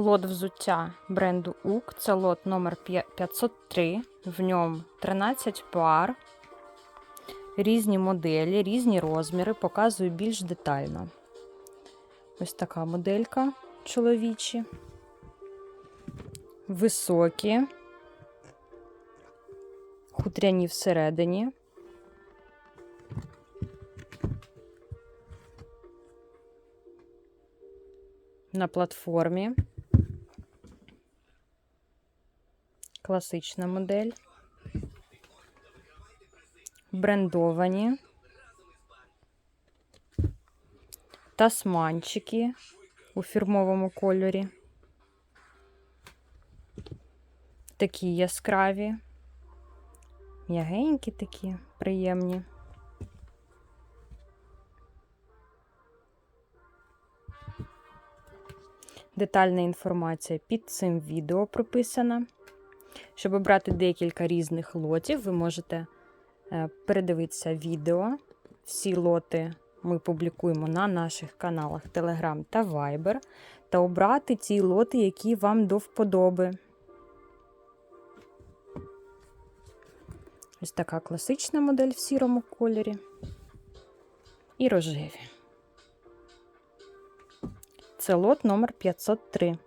Лот взуття бренду УК. Це лот номер 503. В ньому 13 пар, різні моделі, різні розміри. Показую більш детально. Ось така моделька чоловічі. Високі, хутряні всередині. На платформі. Класична модель. Брендовані. Тасманчики у фірмовому кольорі. Такі яскраві, м'ягенькі такі, приємні. Детальна інформація під цим відео прописана. Щоб обрати декілька різних лотів, ви можете е, передивитися відео. Всі лоти ми публікуємо на наших каналах Telegram та Viber, та обрати ті лоти, які вам до вподоби. Ось така класична модель в сірому кольорі. І рожеві. Це лот номер 503.